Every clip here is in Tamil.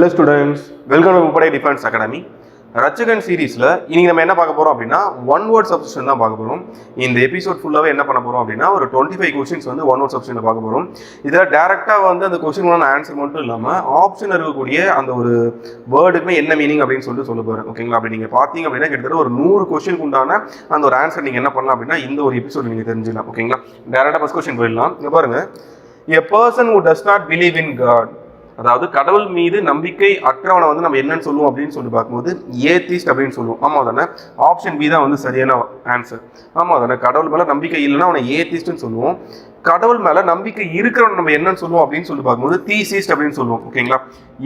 ஹலோ ஸ்டூடெண்ட்ஸ் வெல்கம் டு முப்படை டிஃபென்ஸ் அகாடமி ரச்சகன் சீரீஸில் இன்றைக்கி நம்ம என்ன பார்க்க போகிறோம் அப்படின்னா ஒன் வேர்ட் சப்ஸ்டிஷன் தான் பார்க்க போகிறோம் இந்த எபிசோட் ஃபுல்லாகவே என்ன பண்ண போகிறோம் அப்படின்னா ஒரு டுவெண்ட்டி ஃபைவ் கொஸ்டின்ஸ் வந்து ஒன் வேர்ட் சப்ஸ்டிஷன் பார்க்க போகிறோம் இதில் டேரெக்டாக வந்து அந்த கொஸ்டினுக்கான ஆன்சர் மட்டும் இல்லாமல் ஆப்ஷன் இருக்கக்கூடிய அந்த ஒரு வேர்டுக்குமே என்ன மீனிங் அப்படின்னு சொல்லிட்டு சொல்ல போகிறேன் ஓகேங்களா அப்படி நீங்கள் பார்த்தீங்க அப்படின்னா கிட்டத்தட்ட ஒரு நூறு கொஸ்டின் உண்டான அந்த ஒரு ஆன்சர் நீங்கள் என்ன பண்ணலாம் அப்படின்னா இந்த ஒரு எபிசோட் நீங்கள் தெரிஞ்சிடலாம் ஓகேங்களா டேரெக்டாக ஃபஸ்ட் கொஸ்டின் போயிடலாம். இங்கே பாருங்கள் a person who does not believe in God அதாவது கடவுள் மீது நம்பிக்கை அற்றவனை வந்து நம்ம என்னன்னு சொல்லுவோம் அப்படின்னு சொல்லி பார்க்கும்போது ஏத்திஸ்ட் அப்படின்னு சொல்லுவோம். ஆமா தானே? ஆப்ஷன் பி தான் வந்து சரியான ஆன்சர் ஆமா தானே? கடவுள் மேல நம்பிக்கை இல்லைன்னா அவனை ஏத்திஸ்ட்னு சொல்லுவோம். கடவுள் மேல நம்பிக்கை இருக்கிறவன் நம்ம என்னன்னு சொல்லுவோம் அப்படின்னு சொல்லி பார்க்கும்போது தீசிஸ்ட் அப்படின்னு சொல்லுவோம். ஓகேங்களா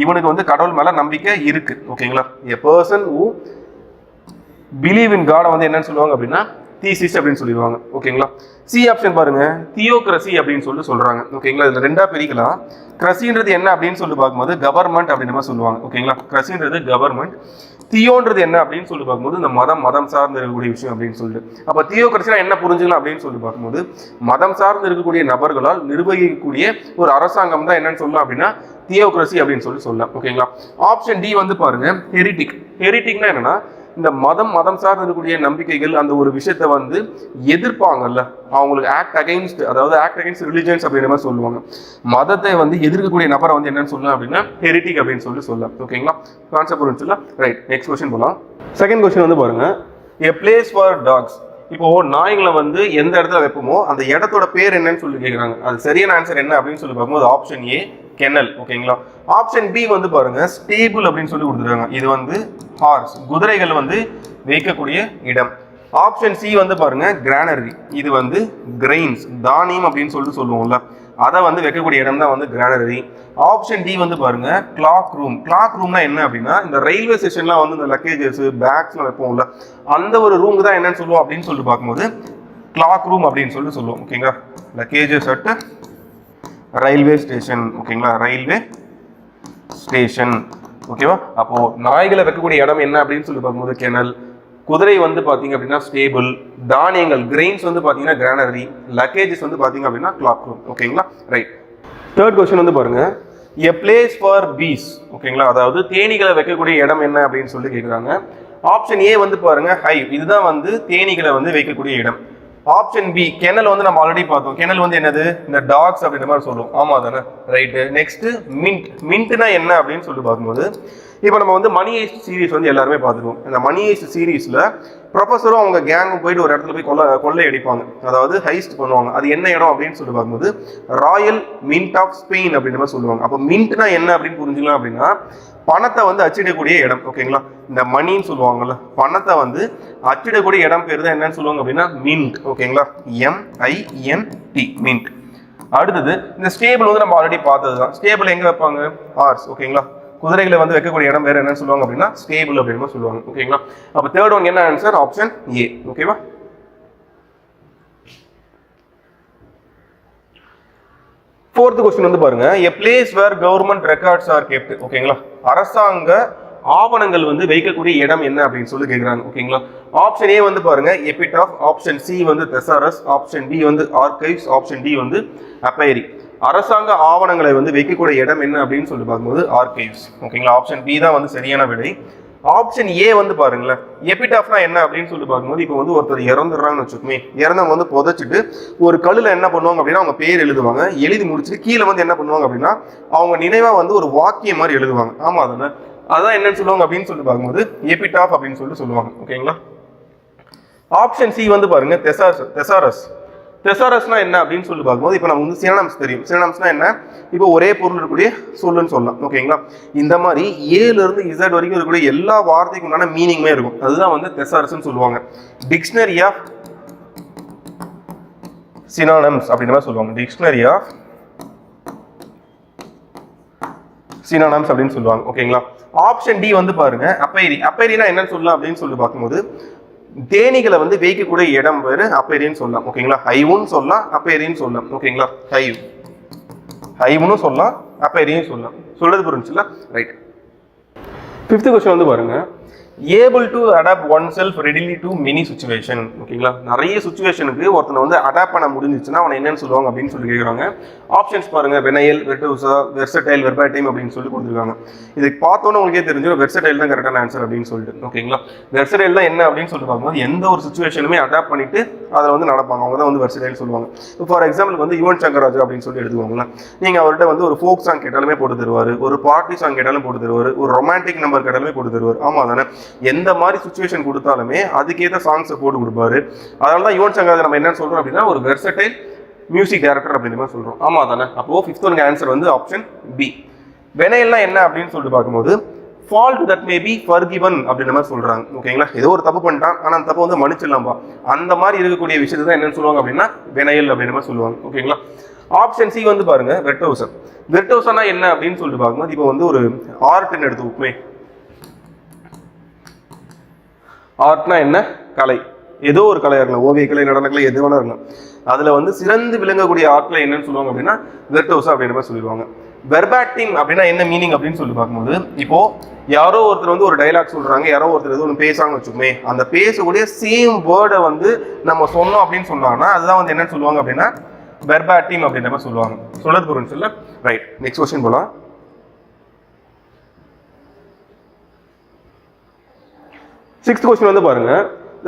இவனுக்கு வந்து கடவுள் மேல நம்பிக்கை இருக்கு. ஓகேங்களா a person who believe in காடை வந்து என்னன்னு சொல்லுவாங்க அப்படின்னா தீசிஸ் அப்படின்னு சொல்லிடுவாங்க. ஓகேங்களா? சி ஆப்ஷன் பாருங்க. தியோக்ரசி அப்படின்னு சொல்லி சொல்றாங்க. ஓகேங்களா? இதுல ரெண்டா பிரிக்கலாம். கிரசின்றது என்ன அப்படின்னு சொல்லி பார்க்கும்போது கவர்மெண்ட் அப்படின்னு மாதிரி சொல்லுவாங்க. ஓகேங்களா? கிரசின்றது கவர்மெண்ட் தியோன்றது என்ன அப்படின்னு சொல்லி பார்க்கும்போது இந்த மதம் மதம் சார்ந்து இருக்கக்கூடிய விஷயம் அப்படின்னு சொல்லிட்டு. அப்ப தியோக்ரசினா என்ன புரிஞ்சுக்கலாம் அப்படின்னு சொல்லி பார்க்கும்போது மதம் சார்ந்து இருக்கக்கூடிய நபர்களால் நிர்வகிக்கக்கூடிய ஒரு அரசாங்கம் தான் என்னன்னு சொல்லலாம் அப்படின்னா தியோக்ரசி அப்படின்னு சொல்லி சொல்லலாம். ஓகேங்களா? ஆப்ஷன் டி வந்து பாருங்க ஹெரிட்டிக் ஹெரிட்டிக்னா என்னன்னா இந்த மதம் மதம் சார்ந்து இருக்கக்கூடிய நம்பிக்கைகள் அந்த ஒரு விஷயத்த வந்து எதிர்ப்பாங்கல்ல? அவங்களுக்கு ஆக்ட் அகைன்ஸ்ட் அதாவது ஆக்ட் அகைன்ஸ்ட் ரிலிஜன்ஸ் அப்படின்ற மாதிரி சொல்லுவாங்க. மதத்தை வந்து எதிர்க்கக்கூடிய நபரை வந்து என்னன்னு சொல்லலாம் அப்படின்னா ஹெரிட்டிக் அப்படின்னு சொல்லி சொல்லலாம். ஓகேங்களா கான்செப்ட் புரிஞ்சுல ரைட் நெக்ஸ்ட் கொஸ்டின் போகலாம் செகண்ட் கொஸ்டின் வந்து பாருங்க. எ பிளேஸ் ஃபார் டாக்ஸ் இப்போ நாய்களை வந்து எந்த இடத்துல வைப்போமோ அந்த இடத்தோட பேர் என்னன்னு சொல்லி கேட்குறாங்க அது சரியான ஆன்சர் என்ன அப்படின்னு சொல்லி பார்க்கும்போது ஆப்ஷன் ஏ கெனல் ஓகேங்களா ஆப்ஷன் பி வந்து பாருங்க ஸ்டேபிள் அப்படின்னு சொல்லி கொடுத்துருக்காங்க. இது வந்து ஹார்ஸ் குதிரைகள் வந்து வைக்கக்கூடிய இடம். ஆப்ஷன் சி வந்து பாருங்க கிரானரி இது வந்து கிரெயின்ஸ் தானியம் அப்படின்னு சொல்லிட்டு சொல்லுவோம்ல. அதை வந்து வைக்கக்கூடிய இடம் தான் வந்து கிரானரி ஆப்ஷன் டி வந்து பாருங்க கிளாக் ரூம் கிளாக் ரூம்னா என்ன அப்படின்னா இந்த ரயில்வே ஸ்டேஷன்லாம் வந்து இந்த லக்கேஜஸ் பேக்ஸ்லாம் வைப்போம்ல. அந்த ஒரு ரூமுக்கு தான் என்னன்னு சொல்லுவோம் அப்படின்னு சொல்லி பார்க்கும்போது கிளாக் ரூம் அப்படின்னு சொல்லிட்டு சொல்லுவோம் ஓகேங்களா லக்கேஜஸ் அட் ரயில்வே ஸ்டேஷன் ஓகேங்களா? ரயில்வே ஸ்டேஷன் ஓகேவா? அப்போது நாய்களை வைக்கக்கூடிய இடம் என்ன அப்படின்னு சொல்லி பார்க்கும்போது கெனல் குதிரை வந்து பார்த்தீங்க அப்படின்னா ஸ்டேபிள் தானியங்கள் கிரெயின்ஸ் வந்து பார்த்தீங்கன்னா கிரானரி லக்கேஜஸ் வந்து பார்த்தீங்க அப்படின்னா கிளாக் ரூம் ஓகேங்களா? ரைட் தேர்ட் கொஸ்டின் வந்து பாருங்கள் எ பிளேஸ் ஃபார் பீஸ் ஓகேங்களா? அதாவது தேனீகளை வைக்கக்கூடிய இடம் என்ன அப்படின்னு சொல்லி கேட்குறாங்க ஆப்ஷன் ஏ வந்து பாருங்க ஹைவ் இதுதான் வந்து தேனீகளை வந்து வைக்கக்கூடிய இடம். ஆப்ஷன் பி கெனல் வந்து நம்ம ஆல்ரெடி பார்த்தோம். கெனல் வந்து என்னது? இந்த டாக்ஸ் அப்படின்ற மாதிரி சொல்லுவோம் ஆமா தானே ரைட்டு நெக்ஸ்ட் மின்ட் மின்ட்னா என்ன அப்படின்னு சொல்லி பார்க்கும்போது இப்போ நம்ம வந்து மணி ஏஸ்ட் சீரீஸ் வந்து எல்லாருமே பார்த்துருவோம். இந்த மணி ஏஸ்ட் சீரீஸில் ப்ரொஃபஸரும் அவங்க கேங்கும் போயிட்டு ஒரு இடத்துல போய் கொள்ளை கொள்ளை அடிப்பாங்க. அதாவது ஹைஸ்ட் பண்ணுவாங்க. அது என்ன இடம் அப்படின்னு சொல்லி பார்க்கும்போது ராயல் மின்ட் ஆஃப் ஸ்பெயின் அப்படின்ற மாதிரி சொல்லுவாங்க. அப்போ மின்ட்னா என்ன அப்படின்னு புரிஞ்சுக்கலாம் அப்படின்னா பணத்தை வந்து அச்சிடக்கூடிய இடம் ஓகேங்களா இந்த மணின்னு சொல்லுவாங்கல்ல பணத்தை வந்து அச்சிடக்கூடிய இடம் பேர் தான் என்னன்னு சொல்லுவாங்க அப்படின்னா மின்ட் ஓகேங்களா எம்ஐஎன்டி மின்ட் அடுத்தது இந்த ஸ்டேபிள் வந்து நம்ம ஆல்ரெடி பார்த்தது தான். ஸ்டேபிள் எங்கே வைப்பாங்க? ஆர்ஸ் ஓகேங்களா குதிரைகளை வந்து வைக்கக்கூடிய இடம் வேறு என்னன்னு சொல்லுவாங்க அப்படின்னா ஸ்டேபிள் அப்படின்னு சொல்லுவாங்க ஓகேங்களா அப்போ தேர்ட் ஒன் என்ன ஆன்சர் ஆப்ஷன் ஏ ஓகேவா ஃபோர்த் கொஸ்டின் வந்து பாருங்க. A place where government records are kept ஓகேங்களா அரசாங்க ஆவணங்கள் வந்து வைக்கக்கூடிய இடம் என்ன அப்படின்னு சொல்லி கேட்குறாங்க ஓகேங்களா ஆப்ஷன் ஏ வந்து பாருங்க. எபிடாஃப் ஆப்ஷன் சி வந்து தெசாரஸ் ஆப்ஷன் டி வந்து ஆர்கைவ்ஸ் ஆப்ஷன் டி வந்து அப்பைரி அரசாங்க ஆவணங்களை வந்து வைக்கக்கூடிய இடம் என்ன அப்படின்னு சொல்லி பார்க்கும்போது ஆர்கைவ்ஸ் ஓகேங்களா ஆப்ஷன் பி தான் வந்து சரியான விடை. ஆப்ஷன் ஏ வந்து பாருங்களேன். எபிடாஃப்னா என்ன அப்படின்னு சொல்லி பார்க்கும்போது இப்போ வந்து ஒருத்தர் இறந்துடுறாங்கன்னு வச்சுக்கோமே. இறந்தவங்க வந்து புதைச்சிட்டு ஒரு கல்லில் என்ன பண்ணுவாங்க அப்படின்னா அவங்க பேர் எழுதுவாங்க. எழுதி முடிச்சுட்டு கீழே வந்து என்ன பண்ணுவாங்க அப்படின்னா அவங்க நினைவாக வந்து ஒரு வாக்கியம் மாதிரி எழுதுவாங்க. ஆமாம் அதானே அதான் என்னன்னு சொல்லுவாங்க அப்படின்னு சொல்லி பார்க்கும்போது எபிடாஃப் அப்படின்னு சொல்லி சொல்லுவாங்க. ஓகேங்களா ஆப்ஷன் சி வந்து பாருங்க தெசாரஸ் தெசாரஸ் தெசாரஸ்னா என்ன அப்படின்னு சொல்லி பார்க்கும்போது இப்போ நம்ம வந்து சினனம்ஸ் தெரியும். சினனம்ஸ்னா என்ன? இப்போ ஒரே பொருள் இருக்கக்கூடிய சொல்லுன்னு சொல்லலாம். ஓகேங்களா இந்த மாதிரி ஏல இருந்து இசட் வரைக்கும் இருக்கக்கூடிய எல்லா வார்த்தைக்கு உண்டான மீனிங்குமே இருக்கும். அதுதான் வந்து தெசாரஸ்ன்னு சொல்லுவாங்க. டிக்ஷனரி ஆஃப் சினானம்ஸ் அப்படின்ற மாதிரி சொல்லுவாங்க. டிக்ஷனரி ஆஃப் சினானம்ஸ் அப்படின்னு சொல்லுவாங்க. ஓகேங்களா ஆப்ஷன் டி வந்து பாருங்க. அப்பைரி அப்பைரினா என்னன்னு சொல்லலாம் அப்படின்னு சொல்லி பார்க்கும்போது தேனீகளை வந்து வைக்கக்கூடிய இடம் பேரு அப்பேரின்னு சொல்லலாம். ஓகேங்களா ஹைவுன்னு சொல்லலாம் அப்பேரின்னு சொல்லலாம். ஓகேங்களா ஹைவ். ஹைவுன்னு சொல்லலாம் அப்பேரியும் சொல்லலாம். சொல்றது புரிஞ்சுல ரைட் ஃபிஃப்த் கொஸ்டின் வந்து பாருங்க. Able to adapt oneself readily to many situation ஓகேங்களா நிறைய சுச்சுவேஷனுக்கு ஒருத்தனை வந்து அடாப்ட் பண்ண முடிஞ்சிச்சுன்னா அவனை என்னன்னு சொல்லுவாங்க அப்படின்னு சொல்லி கேட்குறாங்க ஆப்ஷன்ஸ் பாருங்க வெனையல் வெர்டூசா வெர்சடைல் வெர்பாட்டைம் அப்படின்னு சொல்லி கொடுத்துருக்காங்க. இதுக்கு பார்த்தோன்னே உங்களுக்கே தெரிஞ்சிடும் வெர்சடைல் தான் கரெக்டான ஆன்சர் அப்படின்னு சொல்லிட்டு ஓகேங்களா வெர்சடைல் தான் என்ன அப்படின்னு சொல்லிட்டு பார்க்கும்போது எந்த ஒரு சுச்சுவேஷனுமே அடாப்ட் பண்ணிட்டு அதில் வந்து நடப்பாங்க. அவங்க தான் வந்து வெர்சடைல் சொல்லுவாங்க. இப்போ ஃபார் எக்ஸாம்பிள் வந்து யுவன் சங்கர் ராஜா அப்படின்னு சொல்லி எடுத்துக்கோங்களேன். நீங்கள் அவர்கிட்ட வந்து ஒரு ஃபோக் சாங் கேட்டாலுமே போட்டு தருவார் ஒரு பார்ட்டி சாங் கேட்டாலும் போட்டு தருவார் ஒரு ரொமான்டிக் நம்பர் கேட்டாலுமே போட்டு தருவார். ஆமாம் தானே எந்த மாதிரி சுச்சுவேஷன் கொடுத்தாலுமே அதுக்கேற்ற சாங்ஸை போட்டு கொடுப்பாரு. அதனால தான் யுவன் சங்கர் நம்ம என்ன சொல்றோம் அப்படின்னா ஒரு வெர்சடைல் மியூசிக் டைரக்டர் அப்படின்ற மாதிரி சொல்றோம். ஆமா தானே அப்போ ஃபிஃப்த் ஒன் ஆன்சர் வந்து ஆப்ஷன் பி வினையெல்லாம் என்ன அப்படின்னு சொல்லிட்டு பார்க்கும்போது fault that may be forgiven அப்படின்ற மாதிரி சொல்றாங்க. ஓகேங்களா ஏதோ ஒரு தப்பு பண்ணிட்டான் ஆனால் அந்த தப்பு வந்து மன்னிச்சிடலாம்பா. அந்த மாதிரி இருக்கக்கூடிய விஷயத்தை தான் என்னன்னு சொல்லுவாங்க அப்படின்னா வினையல் அப்படின்ற மாதிரி சொல்லுவாங்க. ஓகேங்களா ஆப்ஷன் சி வந்து பாருங்க வெர்டோசன் வெர்டோசனா என்ன அப்படின்னு சொல்லிட்டு பார்க்கும்போது இப்போ வந்து ஒரு ஆர்ட்னு எடுத்துக்குமே ஆர்ட்னா என்ன? கலை. ஏதோ ஒரு கலையாக இருக்கலாம். ஓவிய கலை நடனக்கலை எது வேணா இருக்கலாம். அதில் வந்து சிறந்து விளங்கக்கூடிய ஆர்ட்ல என்னன்னு சொல்லுவாங்க அப்படின்னா வெர்டோசா அப்படின்ற மாதிரி சொல்லிடுவாங்க. வெர்பாட்டிங் அப்படின்னா என்ன மீனிங் அப்படின்னு சொல்லி பார்க்கும்போது இப்போ யாரோ ஒருத்தர் வந்து ஒரு டைலாக் சொல்றாங்க யாரோ ஒருத்தர் எதுவும் ஒன்று பேசுறாங்கன்னு வச்சுக்கோமே அந்த பேசக்கூடிய சேம் வேர்டை வந்து நம்ம சொன்னோம் அப்படின்னு சொன்னாங்கன்னா அதுதான் வந்து என்னன்னு சொல்லுவாங்க அப்படின்னா வெர்பாட்டிம் அப்படின்ற மாதிரி சொல்லுவாங்க. சொல்லது புரிஞ்சு சொல்ல ரைட் நெக்ஸ்ட் கொஸ்டின் போலாம். சிக்ஸ்த் கொஸ்டின் வந்து பாருங்க.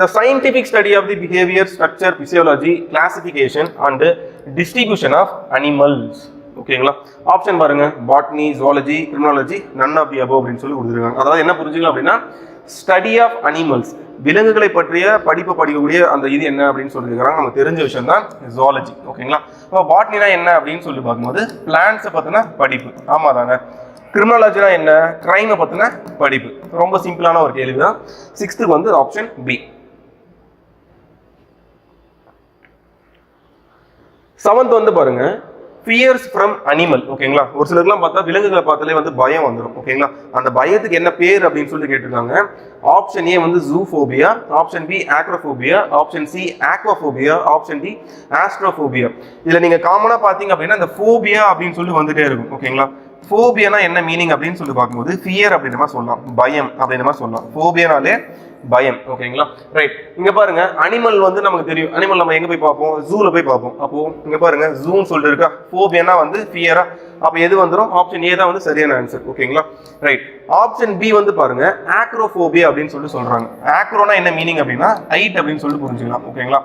The scientific study of the behaviour structure physiology classification and distribution of animals ஓகேங்களா ஆப்ஷன் பாருங்க. Botany zoology criminology none of the above அப்படின்னு சொல்லி கொடுத்துருக்காங்க. அதாவது என்ன புரிஞ்சுக்கலாம் அப்படின்னா ஸ்டடி ஆஃப் அனிமல்ஸ் விலங்குகளை பற்றிய படிப்பு படிக்கக்கூடிய அந்த இது என்ன அப்படின்னு சொல்லியிருக்கிறாங்க. நமக்கு தெரிஞ்ச விஷயம் தான் ஜுவாலஜி ஓகேங்களா இப்போ பாட்னினா என்ன அப்படின்னு சொல்லி பார்க்கும்போது பிளான்ஸை பார்த்தோன்னா படிப்பு. ஆமாம் தாங்க கிரிமினாலஜினா என்ன? கிரைமை பற்றின படிப்பு. ரொம்ப சிம்பிளான ஒரு கேள்வி தான் சிக்ஸ்த்துக்கு வந்து ஆப்ஷன் பி செவன்த் வந்து பாருங்க. ஃபியர்ஸ் ஃப்ரம் அனிமல் ஓகேங்களா ஒரு சிலருக்குலாம் பார்த்தா விலங்குகளை பார்த்தாலே வந்து பயம் வந்துடும் ஓகேங்களா அந்த பயத்துக்கு என்ன பேர் அப்படின்னு சொல்லி கேட்டிருக்காங்க. ஆப்ஷன் ஏ வந்து zoophobia option B acrophobia option C aquaphobia option D astrophobia இதில் நீங்கள் காமனாக பார்த்தீங்க அப்படின்னா இந்த ஃபோபியா அப்படின்னு சொல்லி வந்துட்டே இருக்கும். ஓகேங்களா ஃபோபியானா என்ன மீனிங் அப்படின்னு சொல்லி பார்க்கும்போது ஃபியர் அப்படின்ற மாதிரி சொல்லலாம். பயம் அப்படின்ற மாதிரி சொல்லலாம். ஃபோபியானாலே பயம். ஓகேங்களா ரைட் இங்க பாருங்க அனிமல் வந்து நமக்கு தெரியும். அனிமல் நம்ம எங்க போய் பார்ப்போம்? ஜூல போய் பார்ப்போம். அப்போ இங்க பாருங்க ஜூன்னு சொல்லிட்டு இருக்கா? ஃபோபியானா வந்து ஃபியரா அப்ப எது வந்துடும் ஆப்ஷன் ஏ தான் வந்து சரியான ஆன்சர் ஓகேங்களா ரைட் ஆப்ஷன் பி வந்து பாருங்க ஆக்ரோஃபோபியா அப்படின்னு சொல்லிட்டு சொல்றாங்க. ஆக்ரோனா என்ன மீனிங் அப்படின்னா ஹைட் அப்படின்னு சொல்லிட்டு புரிஞ்சுக்கலாம். ஓகேங்களா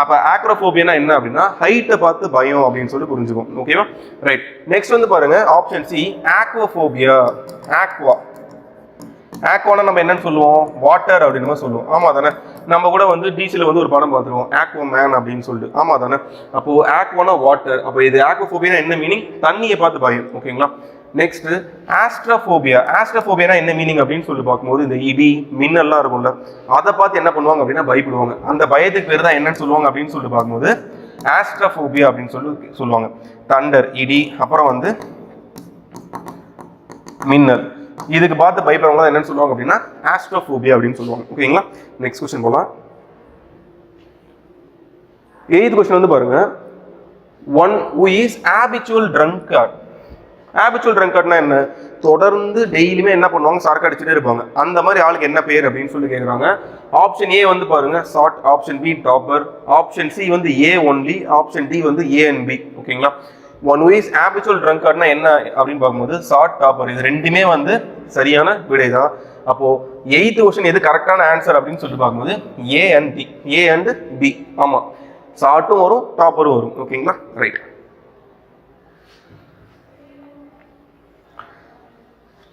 அப்போ ஆக்ரோஃபோபியானா என்ன அப்படின்னா ஹைட்டை பார்த்து பயம் அப்படின்னு சொல்லி புரிஞ்சுக்கும். ஓகேவா ரைட் நெக்ஸ்ட் வந்து பாருங்க ஆப்ஷன் சி ஆக்வோஃபோபியா ஆக்வா ஆக்வானா நம்ம என்னன்னு சொல்லுவோம்? வாட்டர் அப்படின்னு மாதிரி சொல்லுவோம். ஆமா தானே? நம்ம கூட வந்து டிசியில் வந்து ஒரு படம் பார்த்துருவோம். ஆக்வா மேன் அப்படின்னு சொல்லிட்டு. ஆமா தானே? அப்போ ஆக்வானா வாட்டர் அப்போ இது ஆக்வோஃபோபியா என்ன மீனிங் தண்ணியை பார்த்து பயம். ஓகேங்களா நெக்ஸ்ட் ஆஸ்ட்ரோஃபோபியா ஆஸ்ட்ரோஃபோபியானா என்ன மீனிங் அப்படின்னு சொல்லி பார்க்கும்போது இந்த இடி மின்னல்லாம் இருக்கும்ல. அதை பார்த்து என்ன பண்ணுவாங்க அப்படின்னா பயப்படுவாங்க. அந்த பயத்துக்கு பேர் தான் என்னன்னு சொல்லுவாங்க அப்படின்னு சொல்லி பார்க்கும்போது ஆஸ்ட்ரோஃபோபியா அப்படின்னு சொல்லி சொல்லுவாங்க. தண்டர் இடி அப்புறம் வந்து மின்னல். இதுக்கு பார்த்து பயப்படுறவங்க என்னன்னு சொல்லுவாங்க அப்படின்னா ஆஸ்ட்ரோஃபோபியா அப்படின்னு சொல்லுவாங்க. ஓகேங்களா நெக்ஸ்ட் கொஸ்டின் போகலாம் எய்த் கொஸ்டின் வந்து பாருங்க. One who is habitual drunkard habitual ட்ரங்கர்ட்னா என்ன? தொடர்ந்து டெய்லியுமே என்ன பண்ணுவாங்க? சரக்கு அடிச்சுட்டே இருப்பாங்க. அந்த மாதிரி ஆளுக்கு என்ன பேர் அப்படின்னு சொல்லி கேட்குறாங்க ஆப்ஷன் ஏ வந்து பாருங்க. Short option B topper option C வந்து ஏ ஒன்லி ஆப்ஷன் டி வந்து ஏ அண்ட் பி ஓகேங்களா ஒன் வீஸ் ஆபிச்சுவல் ட்ரங்கர்ட்னா என்ன அப்படின்னு பார்க்கும்போது ஷார்ட் டாப்பர் இது ரெண்டுமே வந்து சரியான விடை தான். அப்போ எயித்து கொஸ்டின் எது கரெக்டான ஆன்சர் அப்படின்னு சொல்லி பார்க்கும்போது A and B A and B ஆமாம் ஷார்ட்டும் வரும் டாப்பரும் வரும். ஓகேங்களா ரைட்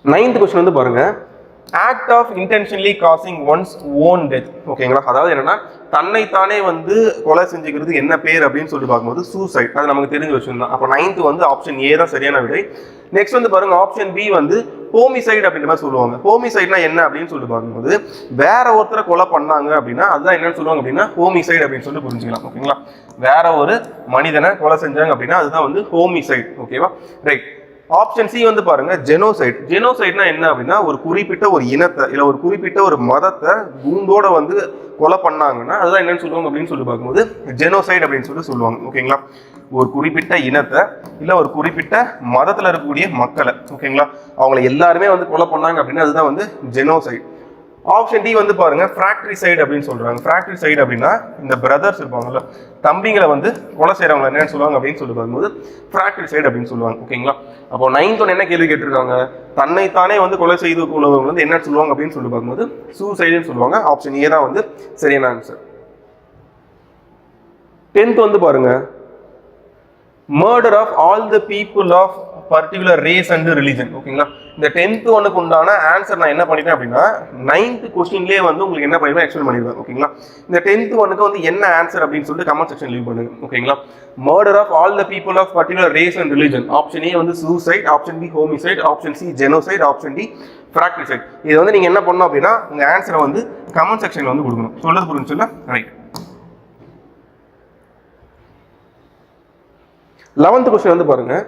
நைன்த் கொஸ்டின் வந்து பாருங்க. Act of intentionally causing one's own death ஓகேங்களா அதாவது என்னன்னா தன்னைத்தானே வந்து கொலை செஞ்சுக்கிறது என்ன பேர் அப்படின்னு சொல்லி பார்க்கும்போது சூசைட் அது நமக்கு தெரிஞ்ச விஷயம் தான். அப்போ நைன்த் வந்து ஆப்ஷன் ஏ தான் சரியான விடை. நெக்ஸ்ட் வந்து பாருங்க ஆப்ஷன் பி வந்து ஹோமிசைட் அப்படின்ற மாதிரி சொல்லுவாங்க. ஹோமிசைட்னா என்ன அப்படின்னு சொல்லி பார்க்கும்போது வேற ஒருத்தரை கொலை பண்ணாங்க அப்படின்னா அதுதான் என்னன்னு சொல்லுவாங்க அப்படின்னா ஹோமிசைட் அப்படின்னு சொல்லி புரிஞ்சுக்கலாம். ஓகேங்களா வேற ஒரு மனிதனை கொலை செஞ்சாங்க அப்படின்னா அதுதான் வந்து ஹோமிசைட் ஓகேவா ரைட் ஆப்ஷன் சி வந்து பாருங்க ஜெனோசைட் ஜெனோசைட்னா என்ன அப்படின்னா ஒரு குறிப்பிட்ட ஒரு இனத்தை இல்லை ஒரு குறிப்பிட்ட ஒரு மதத்தை குண்டோட வந்து கொலை பண்ணாங்கன்னா அதுதான் என்னன்னு சொல்லுவாங்க அப்படின்னு சொல்லி பார்க்கும்போது ஜெனோசைட் அப்படின்னு சொல்லி சொல்லுவாங்க. ஓகேங்களா ஒரு குறிப்பிட்ட இனத்தை இல்லை ஒரு குறிப்பிட்ட மதத்தில் இருக்கக்கூடிய மக்களை ஓகேங்களா அவங்கள எல்லாருமே வந்து கொலை பண்ணாங்க அப்படின்னா அதுதான் வந்து ஜெனோசைட் ஆப்ஷன் டி வந்து பாருங்க ஃபேக்டரி சைடு அப்படின்னு சொல்றாங்க. ஃபேக்டரி சைடு அப்படின்னா இந்த பிரதர்ஸ் இருப்பாங்கல்ல தம்பிங்களை வந்து கொலை செய்யறவங்க என்னன்னு சொல்லுவாங்க அப்படின்னு சொல்லி பார்க்கும்போது ஃபேக்டரி சைடு அப்படின்னு சொல்லுவாங்க ஓகேங்களா? அப்போ நைன்த் என்ன கேள்வி கேட்டிருக்காங்க? தன்னைத்தானே வந்து கொலை செய்து கொள்வங்க வந்து என்ன சொல்லுவாங்க அப்படின்னு சொல்லி பார்க்கும்போது சூசைடுன்னு சொல்லுவாங்க. ஆப்ஷன் ஏ தான் வந்து சரியான ஆன்சர் டென்த் வந்து பாருங்க murder of all the people of particular race and religion ஓகேங்களா? இந்த டென்த் ஒன்னுக்கு உண்டான ஆன்சர் நான் என்ன பண்ணிட்டேன் அப்படின்னா நைன்த் கொஸ்டின்லேயே வந்து உங்களுக்கு என்ன பண்ணிடுவேன் எக்ஸ்பிளைன் பண்ணிடுவேன் ஓகேங்களா இந்த டென்த் ஒன்னுக்கு வந்து என்ன ஆன்சர் அப்படின்னு சொல்லிட்டு கமெண்ட் செக்ஷன் லீவ் பண்ணுங்க ஓகேங்களா murder of all the people of particular race and religion option A வந்து suicide option B homicide option C genocide option D fratricide இது வந்து நீங்கள் என்ன பண்ணணும் அப்படின்னா உங்கள் ஆன்சரை வந்து கமெண்ட் செக்ஷனில் வந்து கொடுக்கணும். சொல்றது புரிஞ்சுல்ல ரைட் லெவன்த் கொஸ்டின் வந்து பாருங்கள்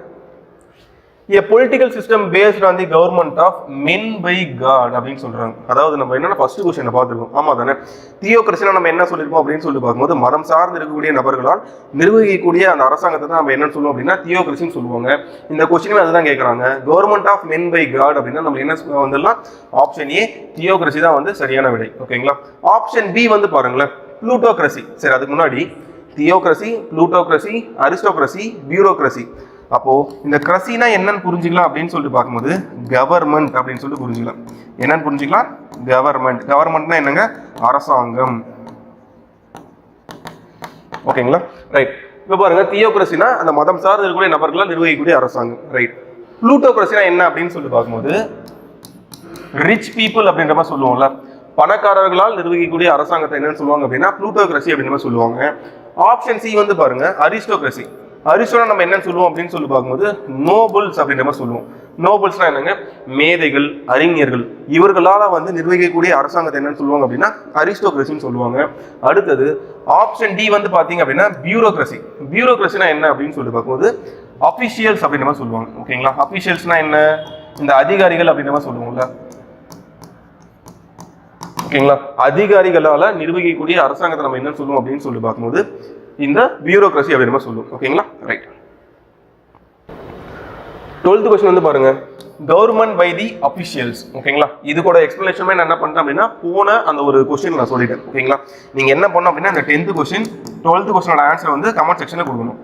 a political system based on the government of men by God அப்படின்னு சொல்றாங்க. அதாவது நம்ம என்னன்னா ஃபர்ஸ்ட் கொஸ்டின் பார்த்துருக்கோம். ஆமா தானே? தியோக்ரசினா நம்ம என்ன சொல்லிருக்கோம் அப்படின்னு சொல்லி பார்க்கும்போது மதம் சார்ந்து இருக்கக்கூடிய நபர்களால் நிர்வகிக்கக்கூடிய அந்த அரசாங்கத்தை தான் நம்ம என்ன சொல்லுவோம் அப்படின்னா தியோக்ரசின்னு சொல்லுவாங்க. இந்த கொஸ்டினுமே அதுதான் கேட்கறாங்க. Government of men by God அப்படின்னா நம்ம என்ன வந்துடலாம். ஆப்ஷன் ஏ தியோக்ரசி தான் வந்து சரியான விடை. ஓகேங்களா ஆப்ஷன் பி வந்து பாருங்களேன். ப்ளூட்டோக்ரசி சரி அதுக்கு முன்னாடி. தியோக்ரசி ப்ளூட்டோக்ரசி அரிஸ்டோக்ரசி பியூரோக்ரசி அப்போ இந்த கிரசினா என்னன்னு புரிஞ்சுக்கலாம் அப்படின்னு சொல்லிட்டு பார்க்கும்போது கவர்மெண்ட் அப்படின்னு சொல்லிட்டு புரிஞ்சுக்கலாம். என்னன்னு புரிஞ்சுக்கலாம்? கவர்மெண்ட் கவர்மெண்ட்னா என்னங்க? அரசாங்கம். ஓகேங்களா? ரைட் இப்போ பாருங்க தியோக்ரசினா அந்த மதம் சார்ந்து இருக்கக்கூடிய நபர்களால் நிர்வகிக்கக்கூடிய அரசாங்கம். ரைட் ப்ளூட்டோக்ரஸினா என்ன அப்படின்னு சொல்லி பார்க்கும்போது ரிச் பீப்புள் அப்படின்ற மாதிரி சொல்லுவோம்ல. பணக்காரர்களால் நிர்வகிக்கக்கூடிய அரசாங்கத்தை என்னன்னு சொல்லுவாங்க அப்படின்னா ப்ளூட்டோக்ரஸி அப்படின்ற மாதிரி சொல்லுவாங்க. ஆப்ஷன் சி வந்து பாருங்க அரிஸ்டோக்ரஸி அரிசோனா நம்ம என்னன்னு சொல்லுவோம் அப்படின்னு சொல்லி பார்க்கும்போது நோபல்ஸ் அப்படின்ற மாதிரி சொல்லுவோம். நோபல்ஸ்னா என்னங்க? மேதைகள் அறிஞர்கள். இவர்களால் வந்து நிர்வகிக்கக்கூடிய அரசாங்கத்தை என்னன்னு சொல்லுவாங்க அப்படின்னா அரிஸ்டோக்ரஸின்னு சொல்லுவாங்க. அடுத்தது ஆப்ஷன் டி வந்து பார்த்தீங்க அப்படின்னா பியூரோக்ரஸி பியூரோக்ரஸினா என்ன அப்படின்னு சொல்லி பார்க்கும்போது அபிஷியல்ஸ் அப்படின்ற மாதிரி சொல்லுவாங்க. ஓகேங்களா அபிஷியல்ஸ்னா என்ன? இந்த அதிகாரிகள் அப்படின்ற மாதிரி சொல்லுவோம்ல. ஓகேங்களா அதிகாரிகளால் நிர்வகிக்கக்கூடிய அரசாங்கத்தை நம்ம என்ன சொல்லுவோம் அப்படின்னு சொல்லி பார்க்கும்போது இந்த பியூரோக்ரஸி அப்படின்னு மாதிரி சொல்லுவோம் ஓகேங்களா ரைட் டுவெல்த் கொஸ்டின் வந்து பாருங்க. கவர்மெண்ட் பை தி அபிஷியல்ஸ் ஓகேங்களா இது கூட எக்ஸ்பிளேஷன் நான் என்ன பண்ணேன் அப்படின்னா போன அந்த ஒரு கொஸ்டின் நான் சொல்லிட்டேன். ஓகேங்களா நீங்க என்ன பண்ணணும் அப்படின்னா இந்த டென்த் கொஸ்டின் டுவெல்த் கொஸ்டினோட ஆன்சர் வந்து கமெண்ட் செக்ஷனில் கொடுக்கணும்.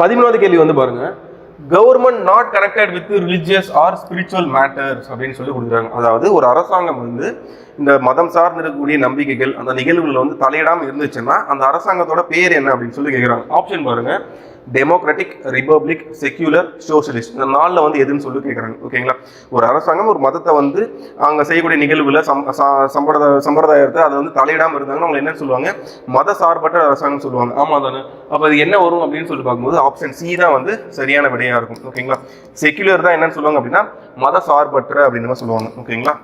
பதிமூணாவது கேள்வி வந்து பாருங்க. Government not connected with religious or spiritual matters அப்படின்னு சொல்லி கொடுக்குறாங்க. அதாவது ஒரு அரசாங்கம் வந்து இந்த மதம் சார்ந்து இருக்கக்கூடிய நம்பிக்கைகள் அந்த நிகழ்வுகளில் வந்து தலையிடாமல் இருந்துச்சுன்னா அந்த அரசாங்கத்தோட பேர் என்ன அப்படின்னு சொல்லி கேட்குறாங்க ஆப்ஷன் பாருங்கள் டெமோக்ராட்டிக் ரிபப்ளிக் செக்யூலர் சோஷலிஸ்ட் இந்த நாளில் வந்து எதுன்னு சொல்லி கேட்குறாங்க ஓகேங்களா? ஒரு அரசாங்கம் ஒரு மதத்தை வந்து அவங்க செய்யக்கூடிய நிகழ்வுல சம் ச- சம்பிரதாய சம்பிரதாயத்தை அதை வந்து தலையிடாமல் இருந்தாங்கன்னா அவங்க என்ன சொல்லுவாங்க? மத சார்பற்ற அரசாங்கம் சொல்லுவாங்க. ஆமாம் தானே அப்போ அது என்ன வரும் அப்படின்னு சொல்லி பார்க்கும்போது ஆப்ஷன் சி தான் வந்து சரியான விடையாக இருக்கும். ஓகேங்களா? செக்யூலர் தான் என்னன்னு சொல்லுவாங்க அப்படின்னா மத சார்பற்ற அப்படின்னு சொல்லுவாங்க. ஓகேங்களா?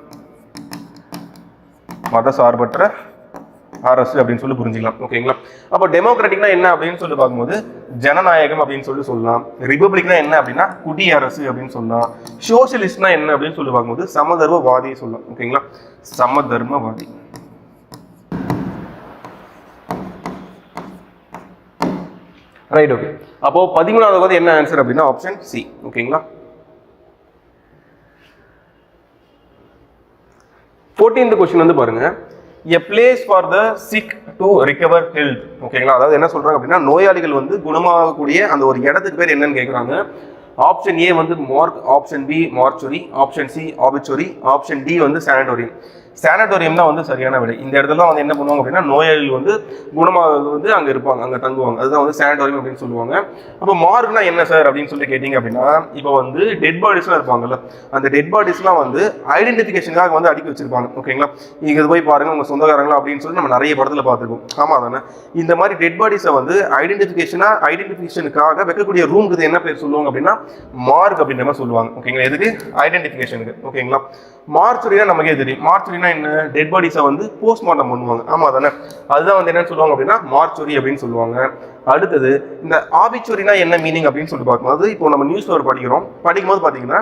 மத சார்பற்ற அரசு அப்படின்னு சொல்லி புரிஞ்சுக்கலாம். ஓகேங்களா? அப்போ டெமோக்ராட்டிக்னா என்ன அப்படின்னு சொல்லி பார்க்கும்போது ஜனநாயகம் அப்படின்னு சொல்லி சொல்லலாம். ரிபப்ளிக்னா என்ன அப்படின்னா குடியரசு அப்படின்னு சொல்லலாம். சோசியலிஸ்ட்னா என்ன அப்படின்னு சொல்லி பார்க்கும்போது சமதர்மவாதி சொல்லலாம். ஓகேங்களா? சமதர்மவாதி. ரைட் ஓகே அப்போ பதிமூணாவது வந்து என்ன ஆன்சர் அப்படின்னா ஆப்ஷன் சி ஓகேங்களா? ஃபோர்டீன்த் கொஸ்டின் வந்து பாருங்க. A place for the sick to recover health ஓகேங்களா அதாவது என்ன சொல்றாங்க அப்படின்னா நோயாளிகள் வந்து குணமாகக்கூடிய அந்த ஒரு இடத்துக்கு பேர் என்னன்னு கேட்குறாங்க ஆப்ஷன் ஏ வந்து mark option B mortuary option C obituary option D வந்து சானிட்டோரியம் சானட்டோரியம் தான் வந்து சரியான விடை. இந்த இடத்துல வந்து என்ன பண்ணுவாங்க அப்படின்னா நோயாளிகள் வந்து குணமாக வந்து அங்கே இருப்பாங்க அங்கே தங்குவாங்க. அதுதான் வந்து சானட்டோரியம் அப்படின்னு சொல்லுவாங்க. அப்போ மார்க்னா என்ன சார் அப்படின்னு சொல்லி கேட்டிங்க அப்படின்னா இப்போ வந்து டெட் பாடிஸ்லாம் இருப்பாங்கல்ல அந்த டெட் பாடிஸ்லாம் வந்து ஐடென்டிஃபிகேஷனுக்காக வந்து அடுக்கி வச்சிருப்பாங்க. ஓகேங்களா இங்கே இது போய் பாருங்க உங்கள் சொந்தக்காரங்களா அப்படின்னு சொல்லி நம்ம நிறைய படத்தில் பார்த்துருக்கோம் ஆமா தானே இந்த மாதிரி டெட் பாடிஸை வந்து ஐடென்டிஃபிகேஷனாக ஐடென்டிஃபிகேஷனுக்காக வைக்கக்கூடிய ரூமுக்கு என்ன பேர் சொல்லுவாங்க அப்படின்னா மார்க் அப்படின்ற மாதிரி சொல்லுவாங்க. ஓகேங்களா எதுக்கு? ஐடென்டிஃபிகேஷனுக்கு ஓகேங்களா மார்ச்சுரினா நமக்கே தெரியும். மார்ச்சுரினா என்ன? டெட் பாடிஸை வந்து போஸ்ட்மார்ட்டம் பண்ணுவாங்க. ஆமா தானே? அதுதான் வந்து என்னன்னு சொல்லுவாங்க அப்படின்னா மார்ச்சுரி அப்படின்னு சொல்லுவாங்க. அடுத்தது இந்த ஆபிச்சுரினா என்ன மீனிங் அப்படின்னு சொல்லி பார்க்கும்போது இப்போ நம்ம நியூஸ் பேப்பர் படிக்கிறோம். படிக்கும்போது பார்த்தீங்கன்னா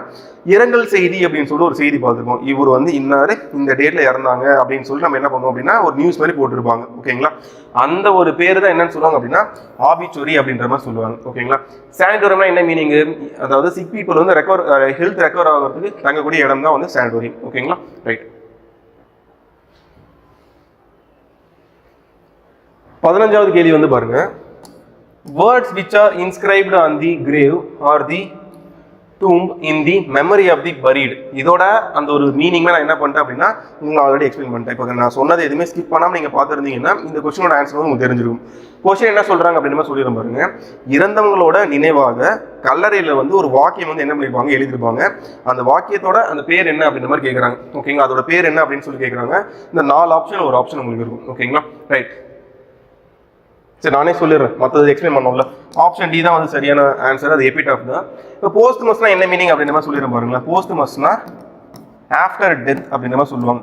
இரங்கல் செய்தி அப்படின்னு சொல்லி ஒரு செய்தி பார்த்துருக்கோம். இவர் வந்து இன்னாரு இந்த டேட்ல இறந்தாங்க அப்படின்னு சொல்லி நம்ம என்ன பண்ணுவோம் அப்படின்னா ஒரு நியூஸ் மாதிரி போட்டிருப்பாங்க. ஓகேங்களா? அந்த ஒரு பேர் தான் என்னன்னு சொல்லுவாங்க அப்படின்னா ஆபிச்சுரி அப்படின்ற மாதிரி சொல்லுவாங்க. ஓகேங்களா? சானிட்டோரியம்னா என்ன மீனிங் அதாவது சிக் பீப்புள் வந்து ரெக்கவர் ஹெல்த் ரெக்கவர் ஆகிறதுக்கு தங்கக்கூடிய இடம் தான் வந்து சானிட்டோரியம் ஓகேங்களா? ரைட் பதினஞ்சாவது கேள்வி வந்து பாருங்க. Words which are inscribed on the grave or the tomb in the memory of the buried இதோட அந்த ஒரு மீனிங்கில் நான் என்ன பண்ணிட்டேன் அப்படின்னா உங்களுக்கு ஆல்ரெடி எக்ஸ்பிளைன் பண்ணிட்டேன். இப்போ நான் சொன்னது எதுவுமே ஸ்கிப் பண்ணாமல் நீங்கள் பார்த்துருந்தீங்கன்னா இந்த கொஸ்டினோட ஆன்சர் வந்து உங்களுக்கு தெரிஞ்சிருக்கும். கொஸ்டின் என்ன சொல்கிறாங்க அப்படின்னு மாதிரி சொல்லிடுறேன் பாருங்க. இறந்தவங்களோட நினைவாக கல்லறையில் வந்து ஒரு வாக்கியம் வந்து என்ன பண்ணிருப்பாங்க? எழுதியிருப்பாங்க அந்த வாக்கியத்தோட அந்த பேர் என்ன அப்படின்ற மாதிரி கேட்குறாங்க ஓகேங்களா அதோட பேர் என்ன அப்படின்னு சொல்லி கேட்குறாங்க இந்த நாலு ஆப்ஷன் ஒரு ஆப்ஷன் உங்களுக்கு இருக்கும். ஓகேங்களா ரைட் சரி நானே சொல்லிடுறேன். மற்றது எக்ஸ்பிளைன் பண்ணோம்ல ஆப்ஷன் டி தான் வந்து சரியான ஆன்சர் அது எபிடாஃப் தான். இப்போ போஸ்ட் மஸ்னா என்ன மீனிங் அப்படின்ற மாதிரி சொல்லிடுறேன் பாருங்களேன். போஸ்ட் மஸ்னா ஆஃப்டர் டெத் அப்படின்ற மாதிரி சொல்லுவாங்க.